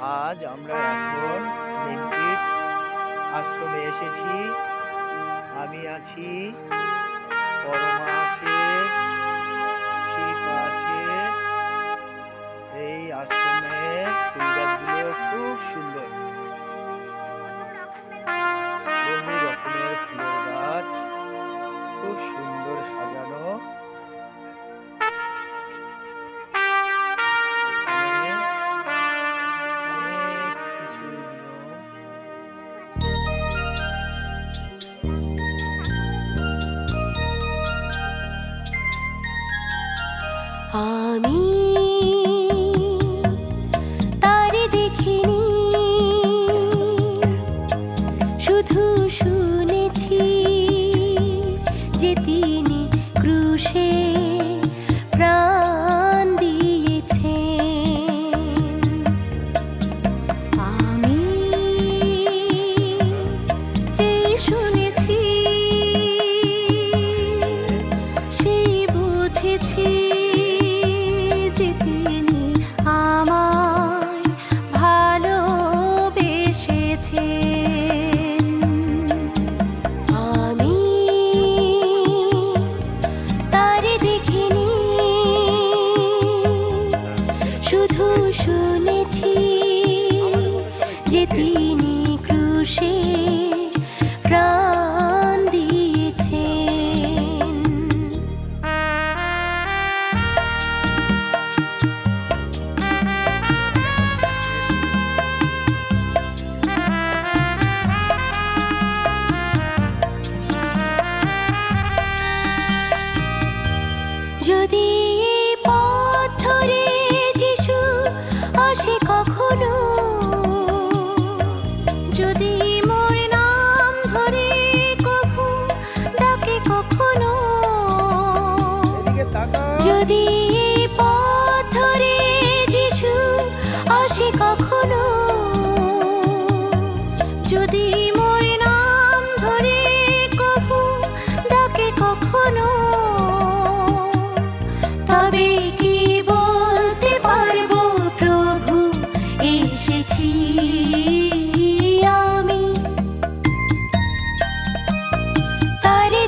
আজ আমরা এখন আশ্রমে এসেছি। আমি আছি আমি, তারি দেখিনি। শুধু শুনেছি যে তিনি ক্রুশে প্রাণ দিয়েছে আমি যে শুনেছি সেই বুঝেছি শুধু শুনেছি যে তিনি ক্রুশে প্রাণ যদি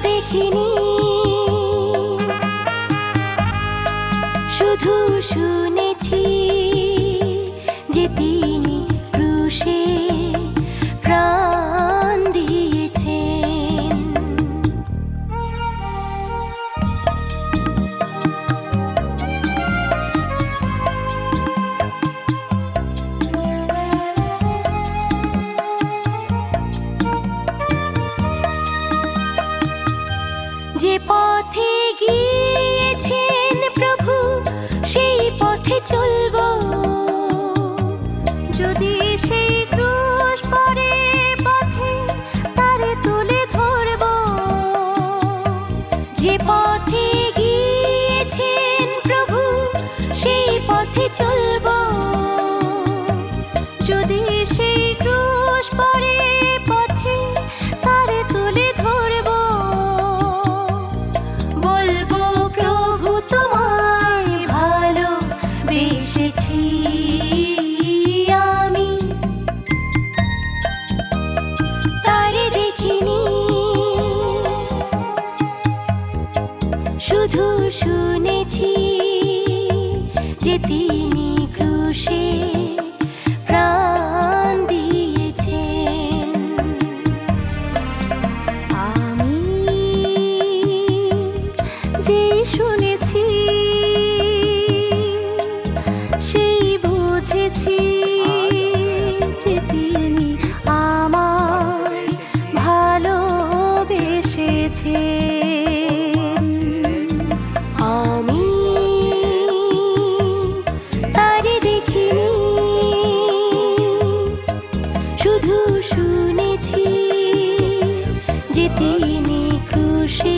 দেখিনি। শুধু শুনে যে পথে গিয়েছেন প্রভু সেই পথে চলব। যদি শুধু শুনেছি যে তিনি দিনে খুশি।